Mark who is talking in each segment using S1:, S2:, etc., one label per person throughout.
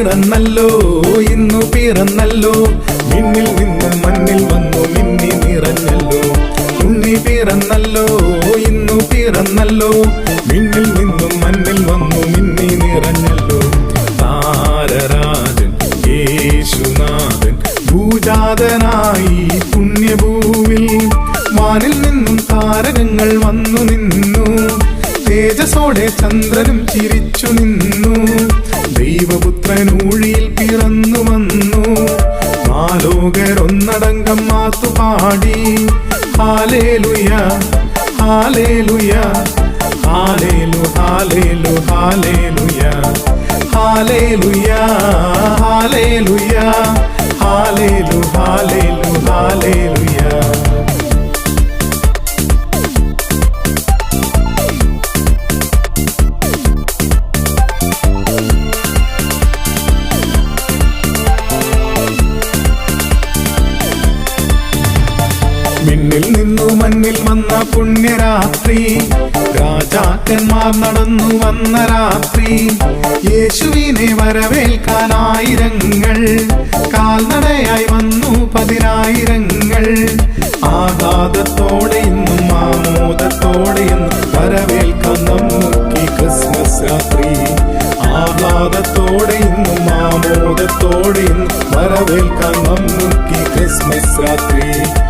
S1: പിറന്നല്ലോ ഇന്നു പിറന്നല്ലോ. നിന്നിൽ നിന്ന് മണ്ണിൽ വന്നു നിന്നി നിറഞ്ഞല്ലോ. ഉണ്ണി പിറന്നല്ലോ ഇന്നു പിറന്നല്ലോ. നിന്നിൽ നിന്നും മണ്ണിൽ വന്നു മിന്നി നിറഞ്ഞല്ലോ. താരരാജൻ യേശുനാഥൻ ഭൂജാതനായി പുണ്യഭൂവിൽ വാനിൽ തേജസോടെ ചന്ദ്രനും ചിരിച്ചു നിന്നു. ദൈവപുത്രൻ ഊഴിയിൽ പിറന്നു വന്നു. മാലോകരൊന്നടങ്കം മാത്തുപാടി. ഹാലേലുയ ഹാലേലുയ ഹാലേലു ഹാലേലു ഹാലേലുയ. ഹാലേലുയ ഹാലേലുയ ഹാലേലു ഹാലേലു ഹാലേലുയ. മണ്ണിൽ വന്ന പുണ്യരാത്രി. രാജാക്കന്മാർ നടന്നു വന്ന രാത്രി. യേശുവിനെ വരവേൽക്കാനായിരങ്ങൾ. കാൽനടയായി വന്നു പതിനായിരങ്ങൾ. ആഹ്ലാദത്തോടെ ഇന്നും ആമോദത്തോടെ ഇന്നും വരവേൽക്കാൻ നമുക്ക് ക്രിസ്മസ് രാത്രി. ആഹ്ലാദത്തോടെ ഇന്നും ആമോദത്തോടെ ഇന്നും വരവേൽക്കാൻ നമുക്ക് ക്രിസ്മസ് രാത്രി.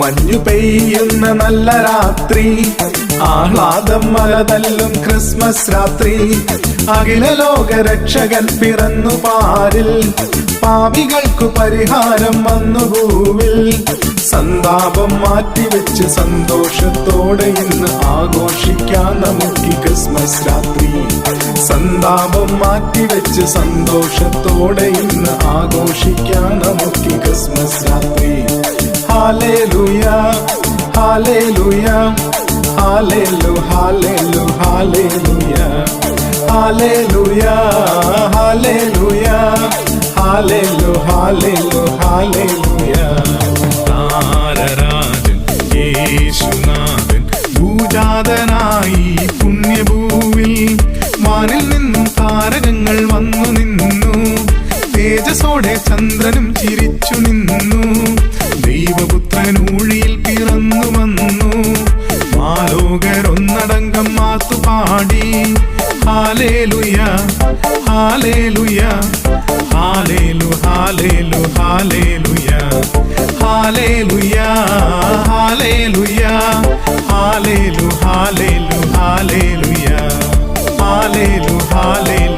S1: മഞ്ഞു പെയ്യുന്ന നല്ല രാത്രി. ആഹ്ലാദം മലതല്ലും ക്രിസ്മസ് രാത്രി. അഖില ലോക രക്ഷകൻ പിറന്നു പാരിൽ. പാപികൾക്കു പരിഹാരം വന്നു ഭൂവിൽ. സന്താപം മാറ്റിവെച്ച് സന്തോഷത്തോടെ ഇന്ന് ആഘോഷിക്കാൻ നമുക്ക് ക്രിസ്മസ് രാത്രി. സന്താപം മാറ്റിവെച്ച് സന്തോഷത്തോടെ ഇന്ന് ആഘോഷിക്കാൻ നമുക്ക് ക്രിസ്മസ് രാത്രി. ഹാലേലുയ ഹാലേലുയ ഹാലേലു ഹാലേലു ഹാലേലുയ ഹാലേലുയ ഹാലേലുയ ഹാലേലു ഹാലേലു ഹാലേലുയ താരരാജൻ യേശുനാഥൻ ഭൂജാതനായി പുണ്യഭൂവിൽ മാനിൽ നിന്നും താരകങ്ങൾ വന്നു നിന്നു. തേജസോടെ ചന്ദ്രനും ചിരിച്ചു മാലോകരൊന്നടങ്കം മാത്തുപാടി ഹാലേലുയ ഹാലേലുയ ഹാലേലു ഹാലേലു ഹാലേലുയ ഹാലേലുയ ഹാലേലുയ ഹാലേലു ഹാലേലു ഹാലേലുയ ഹാലേലു ഹാലേലു